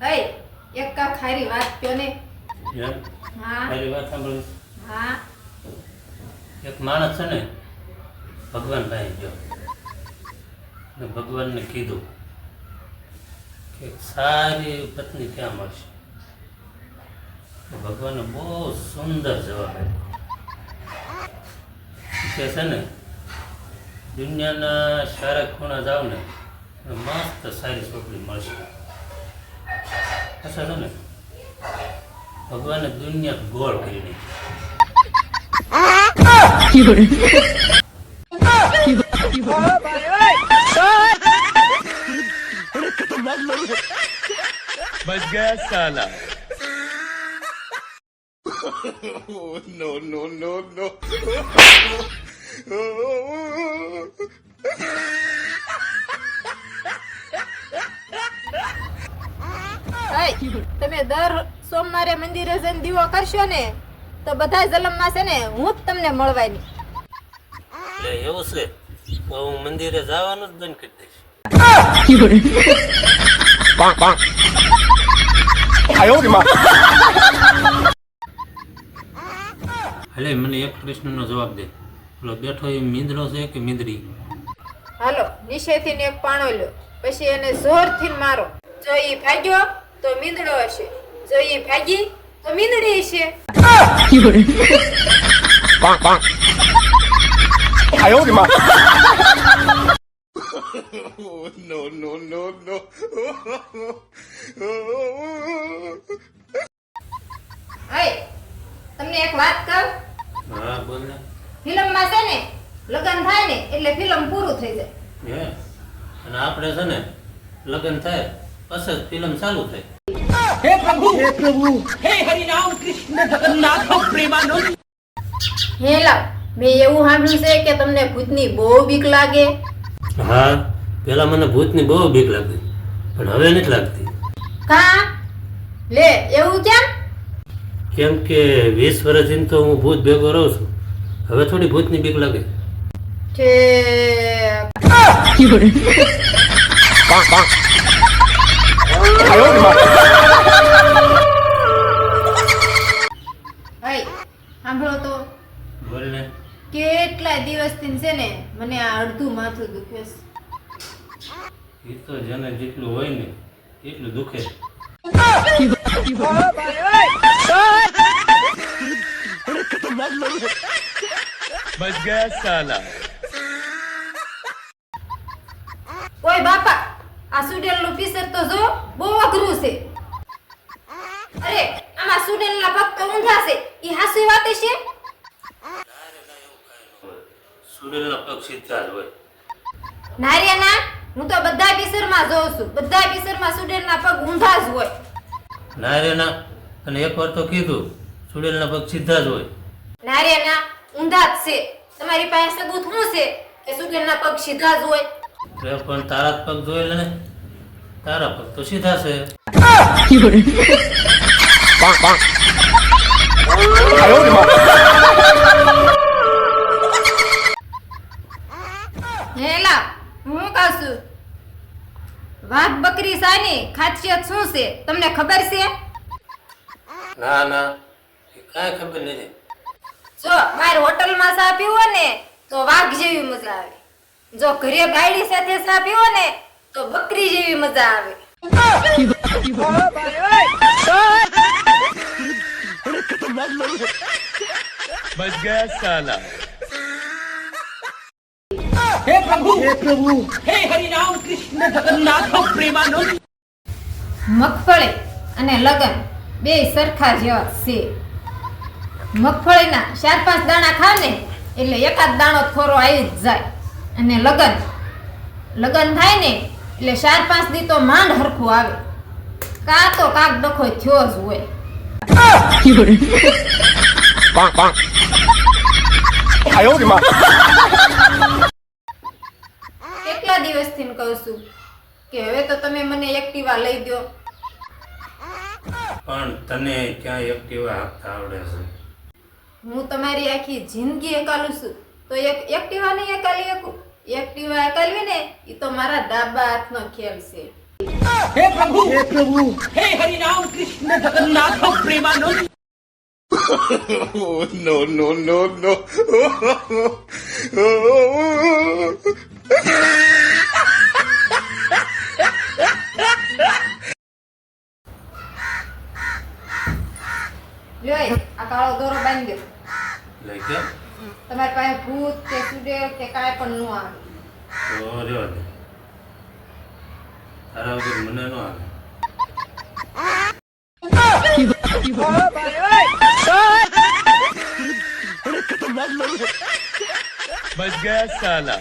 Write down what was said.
અય એક કા ખારી વાત કયો ને? હા. મારી વાત સાંભળ હા. એક માણસ છે ને ભગવાન ભાઈ ગયો ને ભગવાનને કીધું કે સારી પત્ની ક્યાં મળશે? ભગવાને બહુ સુંદર જવાબ આપ્યો. કે છે ને દુનિયાના સારા ખૂણા જાવ ને મસ્ત સારી છોકરી મળશે. Asalnya, bagaimana nah, dunia gol ini? Bagasana. oh no no no no. તમે દર સોમવારે મંદિરે જઈને દીવો કરશો ને તો બધા જલમમાં છે ને હું જ તમને મળવાની. એવું છે? તો હું મંદિરે જવાનું જ બંધ કરી દઈશ. હલે મને એક પ્રશ્નનો જવાબ દે. પેલો બેઠો એ મીંદડો છે કે મીંદડી? હાલો નીચેથી ને એક પાણો લ્યો. પછી એને જોરથી મારો. જો એ ભાગ્યો તો મીંદડો હશે. જો એ ભાગી તો મીંદડી હશે. અય તમને એક વાત કહું? હા બોલ. ને ફિલ્મમાં છે ને લગ્ન થાય ને એટલે ફિલ્મ પૂરું થઈ જાય. હે? અને આપણે છે ને લગ્ન થાય. અસર ફિલ્મ ચાલુ થઈ. હે પ્રભુ! હે પ્રભુ! હે હરિ રામ કૃષ્ણ જગન્નાથ પ્રેમાનંદ! હે લાવ મેં એવું સાંભળ્યું છે કે તમને ભૂતની બહુ બીક લાગે. હા પેલા મને ભૂતની બહુ બીક લાગતી પણ હવે નથી લાગતી. કા? લે એવું કેમ? કેમ કે વીસ વર્ષથી તો હું ભૂત ભેગો રહું છું. હવે થોડી ભૂતની બીક લાગે. છે. માથું દુખે છે એ તો જેને જેટલું હોય ને એટલું દુખે બસ ગયા સાલા ઓય બાપા આ સુડેલનું પીસર તો જો બહુ અઘરું છે અરે આમાં સુડેલના ભક્ત ઊંધા છે ઈ હાસી વાતે છે સુડેલના પગ સીધા જ હોય નારિયા ના હું તો બધા પીસરમાં જોઉં છું. બધા પીસરમાં સુડેલના પગ ઊંધા જ હોય. નારિયાના અને એક વાર તો કીધું સુડેલના પગ સીધા જ હોય. નારિયાના ઊંધા જ છે. તમારી પાસે સબૂત શું છે કે સુડેલના પગ સીધા જ હોય? રે પણ તારા જ પગ જોઈ લે ને? તારા પગ તો સીધા છે હેલા હું કહું છું વાઘ બકરી સાની ખાસિયત શું છે? તમને ખબર છે? ના ના. કાંઈ ખબર નથી. જો બહાર હોટલમાં ચા પીવો ને તો વાઘ જેવી મજા આવે. જો ઘરે ગાયડી સાથે ચા પીવો ને તો બકરી જેવી મજા આવે. હે પ્રભુ હે પ્રભુ હે હરિ રામ કૃષ્ણ જગન્નાથ પ્રેમાનંદ. મગફળી અને લગન બે સરખા જેવા છે. મગફળીના ચાર પાંચ દાણા ખાવ ને એટલે એકાદ દાણો થોરો આવી જ જાય. અને લગન લગન થાય ને એટલે ચાર પાંચ દી તો માંડ હરખું આવે. કા તો કાક ડખો થયો જ હોય. કેટલા દિવસથી કહું છું? કે હવે તો તમે મને એક્ટિવા લઈ દો પણ તને ક્યાં એક્ટિવા હાંકતા આવડે છે? હું તમારી આખી જિંદગી એકાલું છું. તો એક એક્ટિવા નહીં એકાલી એકું એક્ટિવા એકાલવી ને એ તો મારા ડાબા હાથનો ખેલ છે. હે પ્રભુ! હે પ્રભુ! હે હરિ રામ કૃષ્ણ જગન્નાથ પ્રેમાનંદ! નો નો નો નો આવે કે તમારી પાસે ભૂત કે સુડે કે કાંઈ પણ ન આવે. તો જો તારા વગર મને ન આવે. બચ ગયા સાલા.